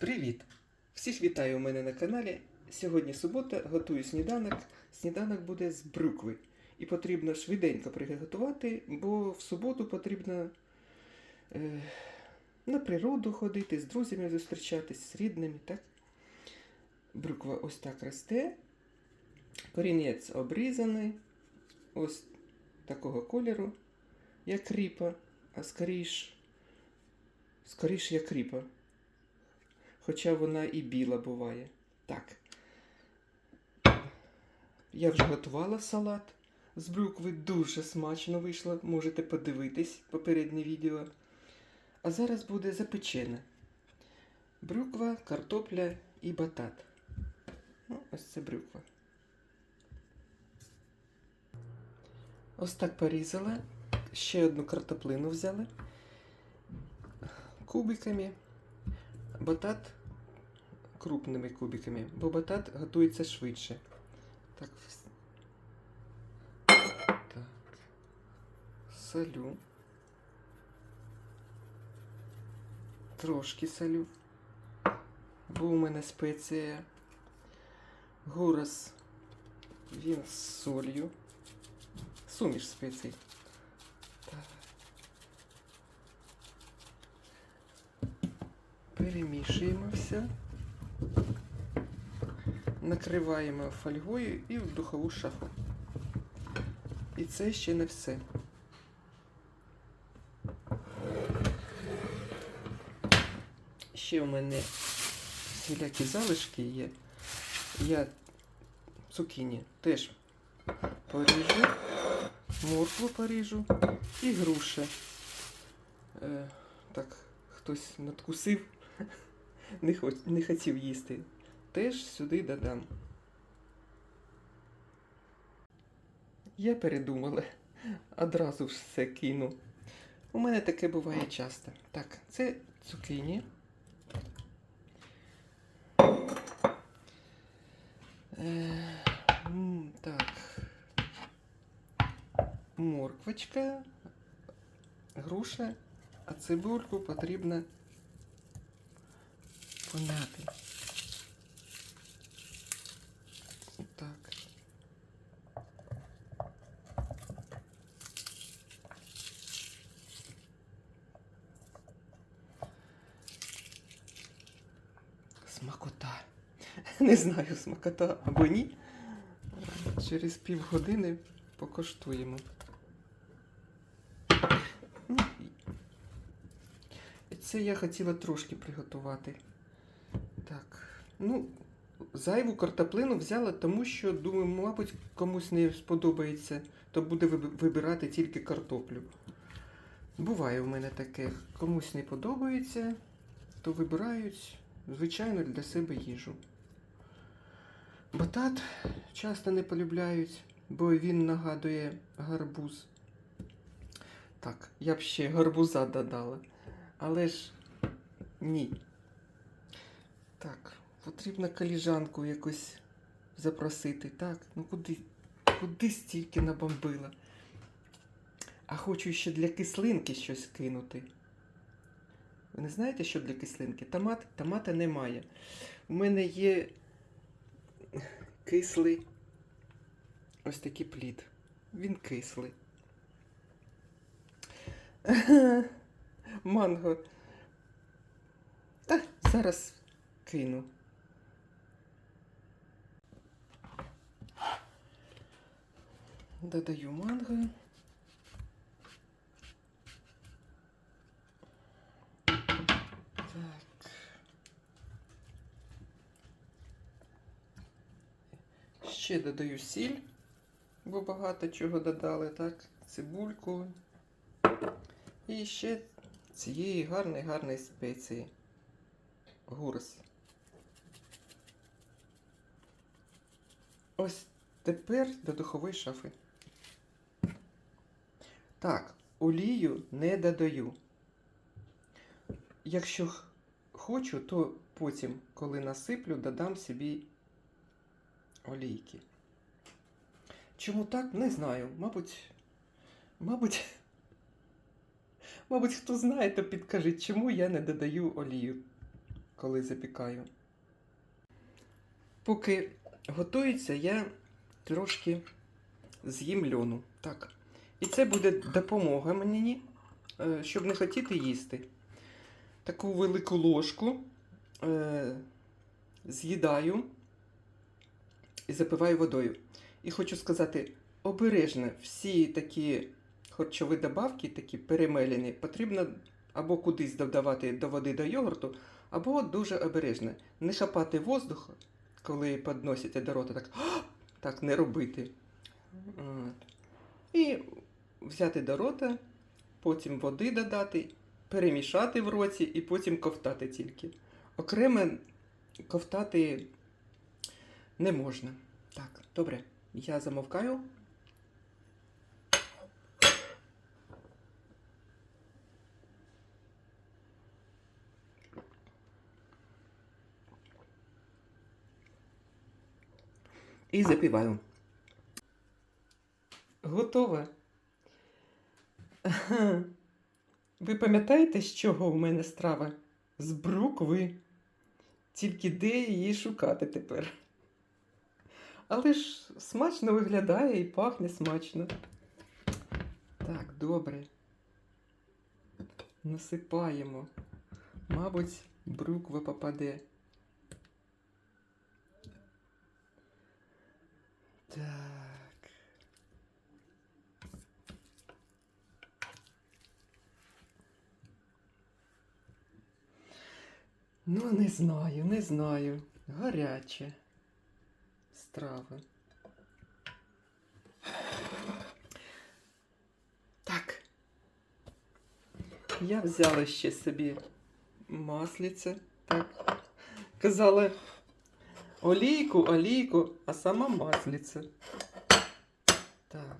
Привіт! Всіх вітаю у мене на каналі. Сьогодні субота, готую сніданок. Сніданок буде з брукви. І потрібно швиденько приготувати, бо в суботу потрібно е, на природу ходити, з друзями зустрічатись, з рідними. так? Бруква ось так росте. Корінець обрізаний. Ось такого кольору, як ріпа, а скоріш, скоріш як ріпа. Хоча вона і біла буває. Так. Я вже готувала салат з брюкви. Дуже смачно вийшло. Можете подивитись попереднє відео. А зараз буде запечене. Брюква, картопля і батат. Ну, ось це брюква. Ось так порізала. Ще одну картоплину взяли. Кубиками. Батат крупними кубиками, бо батат готується швидше. Так. так. Солю. Трошки солю. Бо у мене спеція. Гурас. Він з солью. Суміш спецій. Перемішуємо все. Накриваємо фольгою і в духову шафу. І це ще не все. Ще у мене всілякі залишки є. Я цукіні теж поріжу, моркву поріжу і груші. Е, так, хтось надкусив, не, хоч, не хотів їсти. Теж сюди додам. Я передумала. Одразу ж все кину. У мене таке буває часто. Так, це цукіні. Е, так. Морквочка, груша, а цибульку потрібно помяти. Так. Смакота. Не знаю, смакота або ні. Через півгодини покоштуємо. Ну, Це я хотіла трошки приготувати. Ну, зайву картоплину взяла, тому що, думаю, мабуть, комусь не сподобається, то буде вибирати тільки картоплю. Буває в мене таке. Комусь не подобається, то вибирають, звичайно, для себе їжу. Батат часто не полюбляють, бо він нагадує гарбуз. Так, я б ще гарбуза додала. Але ж ні. Так, потрібно коліжанку якусь запросити. Так, ну куди? Куди стільки набомбила? А хочу ще для кислинки щось кинути. Ви не знаєте, що для кислинки? Томат, томата немає. У мене є кислий ось такий плід. Він кислий. Манго. Та зараз кину. Додаю манго. Так. Ще додаю сіль, бо багато чого додали, так? Цибульку. І ще цієї гарної гарної спеції. Гурс. Ось тепер до духової шафи. Так, олію не додаю. Якщо хочу, то потім, коли насиплю, додам собі олійки. Чому так? Не знаю. Мабуть, мабуть, мабуть, хто знає, то підкажіть, чому я не додаю олію, коли запікаю. Поки готується, я трошки з'їм льону. Так. І це буде допомога мені, е, щоб не хотіти їсти. Таку велику ложку е, з'їдаю і запиваю водою. І хочу сказати, обережно всі такі харчові добавки, такі перемелені, потрібно або кудись додавати до води до йогурту, або дуже обережно. Не хапати воздух, коли підносите до рота, так, так не робити. От. І взяти до рота, потім води додати, перемішати в роті і потім ковтати тільки. Окремо ковтати не можна. Так, добре, я замовкаю. І запіваю. Готове. Ви пам'ятаєте, з чого в мене страва? З брукви. Тільки де її шукати тепер? Але ж смачно виглядає і пахне смачно. Так, добре. Насипаємо. Мабуть, бруква попаде. Ну, не знаю, не знаю. Гаряче. Страви. Так. Я взяла ще собі масліце. Так. Казала олійку, олійку, а сама масліце. Так.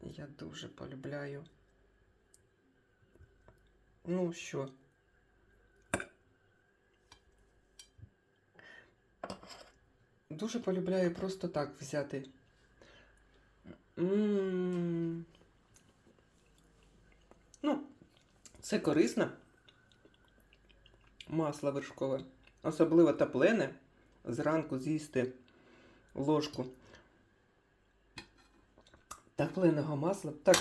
Я дуже полюбляю. Ну що? Дуже полюбляю просто так взяти. М. Ну, це корисно. Масло вершкове. Особливо топлене. Зранку з'їсти ложку топленого масла. Так.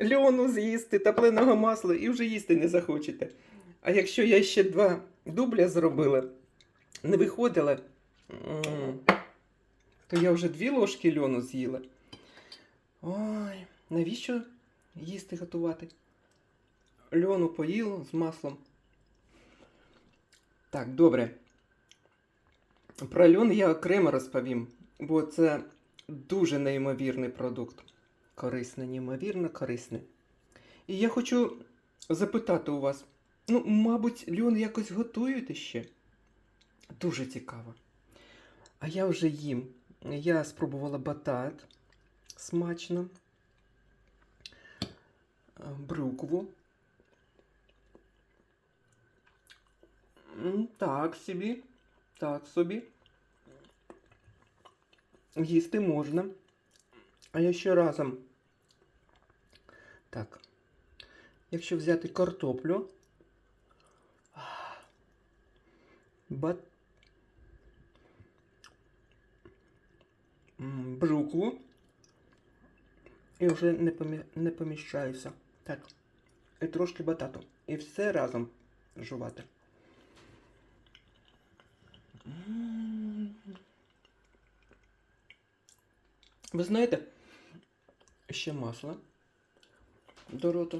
Льону з'їсти, топленого масла і вже їсти не захочете. А якщо я ще два дубля зробила, не виходила, м, то я вже дві ложки льону з'їла. Ой, навіщо їсти готувати? Льону поїла з маслом. Так, добре. Про льон я окремо розповім, бо це дуже неймовірний продукт. Корисний, неймовірно корисний. І я хочу запитати у вас: ну, мабуть, льон якось готуєте ще? Дуже цікаво. А я вже їм. Я спробувала батат смачно, е, брукву. М, Так собі. Так собі. Їсти можна. А якщо разом. Так. Якщо взяти картоплю. Бат... М, Брукву. І вже не, помі... не поміщаюся. Так. І трошки батату. І все разом жувати. Ви знаєте, ще масло до рота.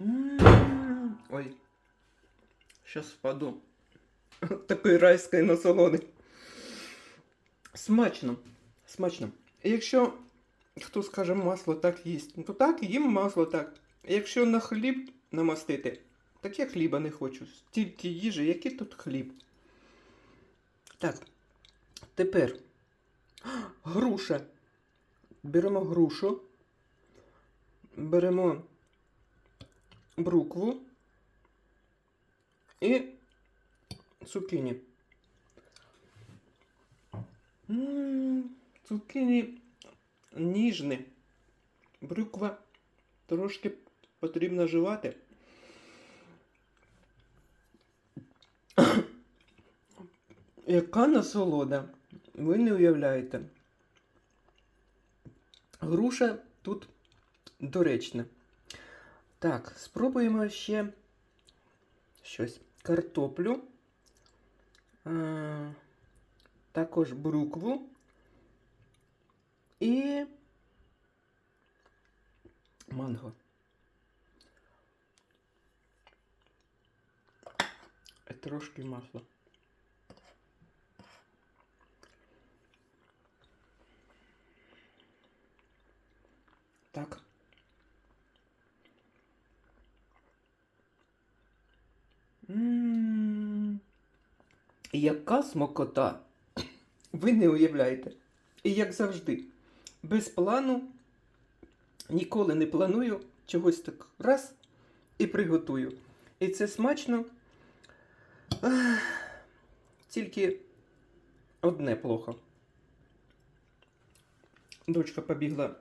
М. Ой. Щас впаду. Такої райської насолоди. Смачно. Смачно. Якщо хто скаже масло так їсть, то так, їм масло так. Якщо на хліб намастити, так я хліба не хочу. Стільки їжі, який тут хліб. Так. Тепер груша. Беремо грушу, беремо брукву і цукіні. Цукіні ніжне. Бруква трошки потрібно жувати. Яка насолода? Ви не уявляєте. Груша тут доречна. Так, спробуємо ще щось. Картоплю. Також брукву. І манго. Трошки масла. Так. М, Яка смакота! Ви не уявляєте. І як завжди, без плану ніколи не планую чогось так раз і приготую. І це смачно. Тільки одне плохо. Дочка побігла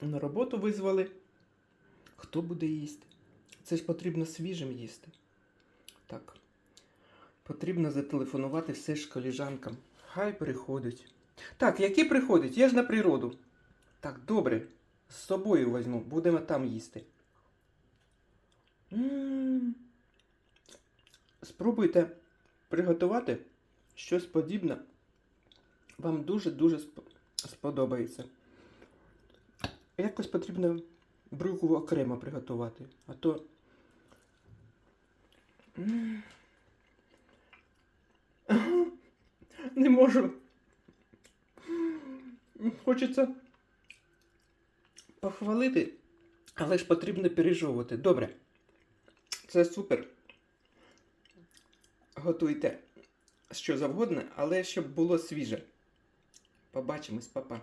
на роботу визвали. Хто буде їсти? Це ж потрібно свіжим їсти. Так. Потрібно зателефонувати все ж коліжанкам. Хай приходять. Так, які приходять? Я ж на природу. Так, добре. З собою візьму, будемо там їсти. М. Спробуйте приготувати щось подібне. Вам дуже-дуже сп- сподобається. Якось потрібно брюкву окремо приготувати, а то. М. Не можу. Хочеться похвалити, але ж потрібно пережовувати. Добре. Це супер. Готуйте що завгодно, але щоб було свіже. Побачимось, папа.